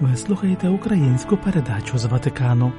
Ви слухаєте українську передачу з Ватикану.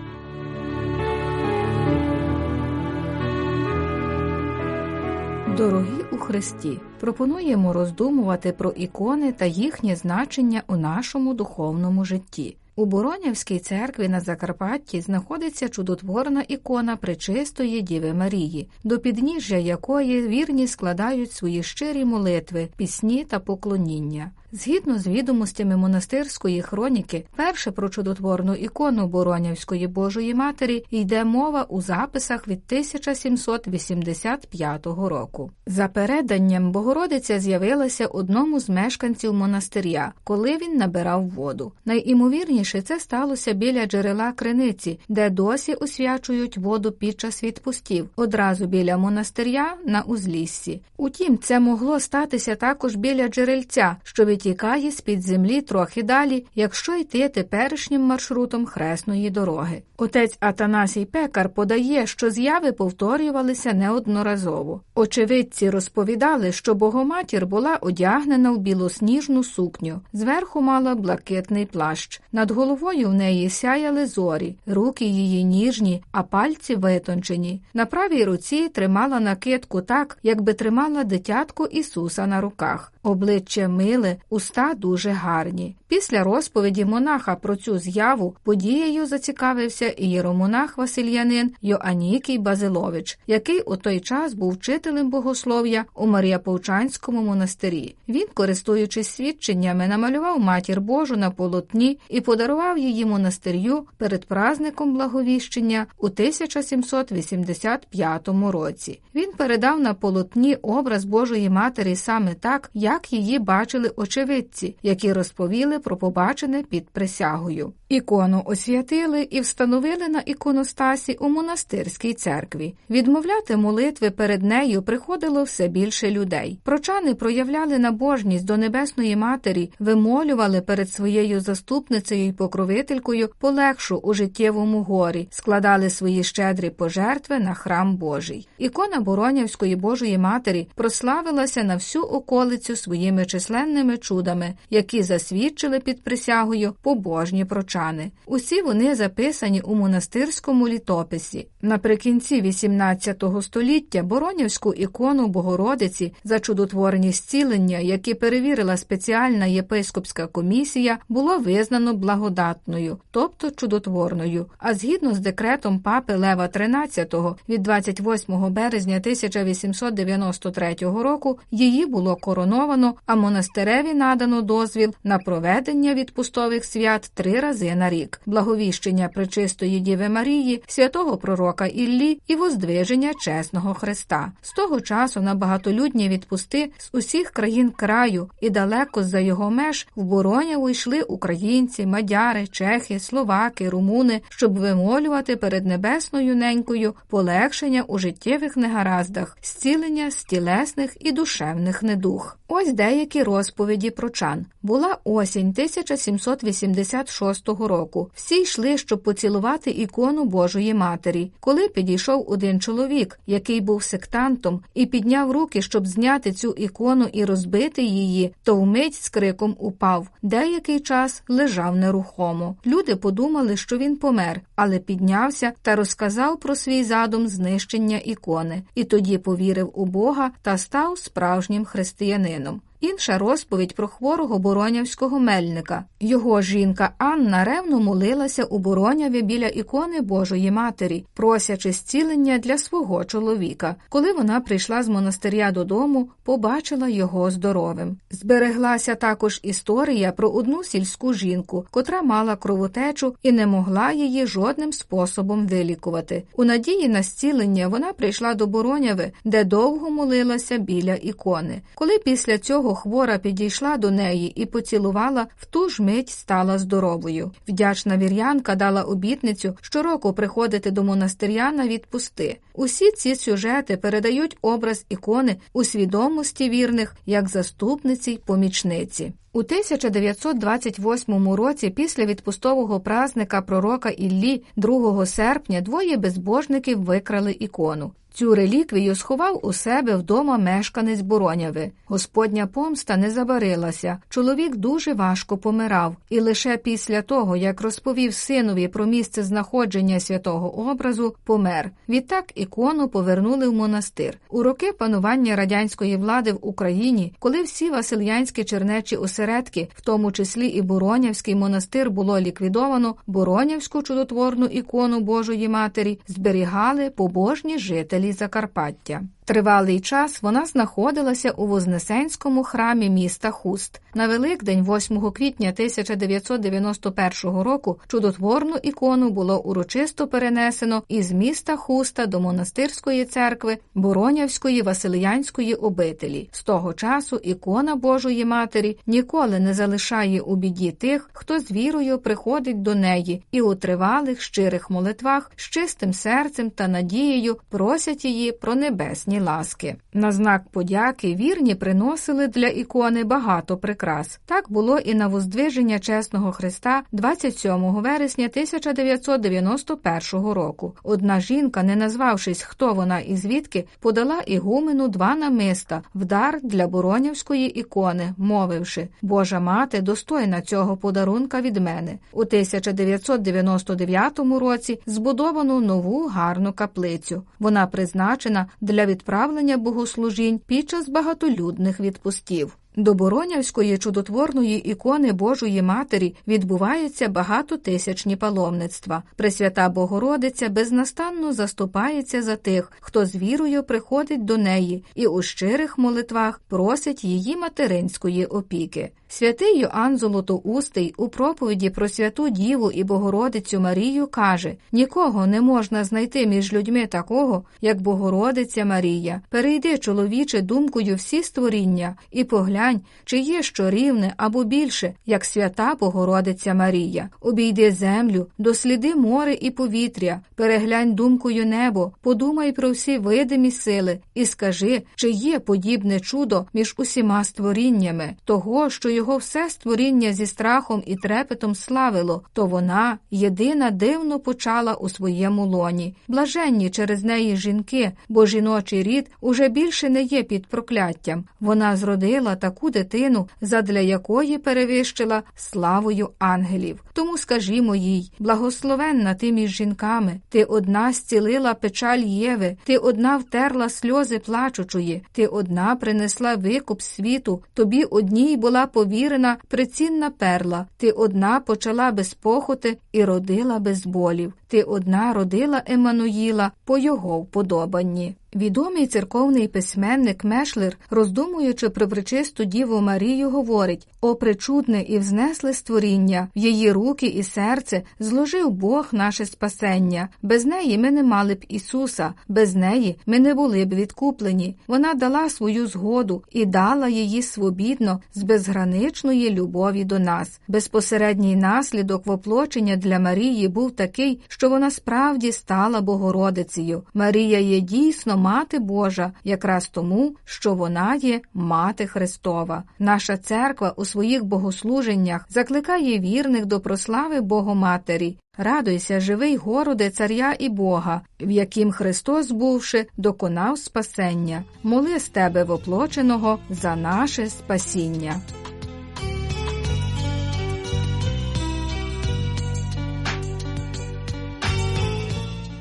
Дорогі у Христі, пропонуємо роздумувати про ікони та їхнє значення у нашому духовному житті. У Боронявській церкві на Закарпатті знаходиться чудотворна ікона Пречистої Діви Марії, до підніжжя якої вірні складають свої щирі молитви, пісні та поклоніння. Згідно з відомостями монастирської хроніки, перше про чудотворну ікону Боронявської Божої Матері йде мова у записах від 1785 року. За переданням Богородиця з'явилася одному з мешканців монастиря, коли він набирав воду. Найімовірніше це сталося біля джерела криниці, де досі освячують воду під час відпустів, одразу біля монастиря на узліссі. Утім, це могло статися також біля джерельця, що витікає з під землі трохи далі, якщо йти теперішнім маршрутом хресної дороги. Отець Атанасій Пекар подає, що зяви повторювалися неодноразово. Очевидці розповідали, що Богоматір була одягнена в білосніжну сукню, зверху мала блакитний плащ. Над головою в неї сяяли зорі, руки її ніжні, а пальці витончені. На правій руці тримала накидку так, якби тримала дитятку Ісуса на руках. Обличчя миле, уста дуже гарні. Після розповіді монаха про цю з'яву подією зацікавився ієромонах Васильянин Йоанікій Базилович, який у той час був вчителем богослов'я у Маріаповчанському монастирі. Він, користуючись свідченнями, намалював матір Божу на полотні і подарував її монастирю перед празником благовіщення у 1785 році. Він передав на полотні образ Божої Матері саме так, як її бачили очевидці, які розповіли про побачене під присягою. Ікону освятили і встановили на іконостасі у монастирській церкві. Відмовляти молитви перед нею приходило все більше людей. Прочани проявляли набожність до Небесної Матері, вимолювали перед своєю заступницею й покровителькою полегшу у життєвому горі, складали свої щедрі пожертви на храм Божий. Ікона Боронявської Божої Матері прославилася на всю околицю своїми численними чудами, які засвідчили під присягою побожні прочани. Усі вони записані у монастирському літописі. Наприкінці XVIII століття Боронівську ікону Богородиці за чудотворні зцілення, які перевірила спеціальна єпископська комісія, було визнано благодатною, тобто чудотворною. А згідно з декретом папи Лева XIII від 28 березня 1893 року її було короновано, а монастиреві надано дозвіл на проведення відпустових свят три рази на рік, благовіщення Пречистої Діви Марії, святого пророка Іллі і воздвиження чесного Христа. З того часу на багатолюдні відпусти з усіх країн краю і далеко за його меж в Бороняву йшли українці, мадяри, чехи, словаки, румуни, щоб вимолювати перед небесною ненькою полегшення у життєвих негараздах, зцілення з тілесних і душевних недух. Ось деякі розповіді про чан. Була осінь 1786 року. Всі йшли, щоб поцілувати ікону Божої Матері. Коли підійшов один чоловік, який був сектантом, і підняв руки, щоб зняти цю ікону і розбити її, то вмить з криком упав. Деякий час лежав нерухомо. Люди подумали, що він помер, але піднявся та розказав про свій задум знищення ікони, і тоді повірив у Бога та став справжнім християнином. düşünüyorum. Інша розповідь про хворого боронявського мельника. Його жінка Анна ревно молилася у Бороняві біля ікони Божої Матері, просячи зцілення для свого чоловіка. Коли вона прийшла з монастиря додому, побачила його здоровим. Збереглася також історія про одну сільську жінку, котра мала кровотечу і не могла її жодним способом вилікувати. У надії на зцілення вона прийшла до Бороняви, де довго молилася біля ікони. Коли після цього хвора підійшла до неї і поцілувала, в ту ж мить стала здоровою. Вдячна вір'янка дала обітницю щороку приходити до монастиря на відпусти. Усі ці сюжети передають образ ікони у свідомості вірних як заступниці й помічниці. У 1928 році, після відпустового празника пророка Іллі, 2 серпня, двоє безбожників викрали ікону. Цю реліквію сховав у себе вдома мешканець Бороняви. Господня помста не забарилася. Чоловік дуже важко помирав, і лише після того, як розповів синові про місце знаходження святого образу, помер. Відтак ікону повернули в монастир. У роки панування радянської влади в Україні, коли всі Васильянські чернечі осередки, в тому числі і Буронявський монастир, було ліквідовано, Буронявську чудотворну ікону Божої Матері зберігали побожні жителі Закарпаття. Тривалий час вона знаходилася у Вознесенському храмі міста Хуст. На Великдень, 8 квітня 1991 року, чудотворну ікону було урочисто перенесено із міста Хуста до монастирської церкви Боронявської Василянської обителі. З того часу ікона Божої Матері ніколи не залишає у біді тих, хто з вірою приходить до неї і у тривалих щирих молитвах з чистим серцем та надією просять її про небесні ласки. На знак подяки вірні приносили для ікони багато прикрас. Так було і на воздвиження чесного Христа 27 вересня 1991 року. Одна жінка, не назвавшись, хто вона і звідки, подала ігумену два намиста в дар для Боронівської ікони, мовивши Божа мати достойна цього подарунка від мене. У 1999 році збудовано нову гарну каплицю. Вона призначена для відправлення богослужінь під час багатолюдних відпустів. До Боронявської чудотворної ікони Божої Матері відбуваються багатотисячні паломництва. Пресвята Богородиця безнастанно заступається за тих, хто з вірою приходить до неї і у щирих молитвах просить її материнської опіки. Святий Йоанн Золотоустий у проповіді про святу Діву і Богородицю Марію каже: нікого не можна знайти між людьми такого, як Богородиця Марія. Перейди, чоловіче, думкою всі створіння і поглянь, чи є що рівне або більше, як свята Богородиця Марія. Обійди землю, досліди море і повітря, переглянь думкою небо, подумай про всі видимі сили і скажи, чи є подібне чудо між усіма створіннями, того, що його все створіння зі страхом і трепетом славило, то вона єдина дивно почала у своєму лоні. Блаженні через неї жінки, бо жіночий рід уже більше не є під прокляттям. Вона зродила таку дитину, задля якої перевищила славою ангелів. Тому скажімо їй, благословенна ти між жінками, ти одна зцілила печаль Єви, ти одна втерла сльози плачучої, ти одна принесла викуп світу, тобі одній була повірена прицінна перла, ти одна почала без похоти і родила без болів, ти одна родила Еммануїла по його вподобанні. Відомий церковний письменник Мешлер, роздумуючи про причисту Діву Марію, говорить о причудне і взнесле створіння, в її руки і серце зложив Бог наше спасення. Без неї ми не мали б Ісуса, без неї ми не були б відкуплені. Вона дала свою згоду і дала її свобідно з безграничної любові до нас. Безпосередній наслідок воплочення для Марії був такий, що вона справді стала Богородицею. Марія є дійсно мати Божа, якраз тому, що вона є мати Христова. Наша церква у своїх богослуженнях закликає вірних до прослави Богоматері. Радуйся, живий городе, царя і Бога, в яким Христос, бувши, доконав спасення. Моли з тебе воплоченого за наше спасіння.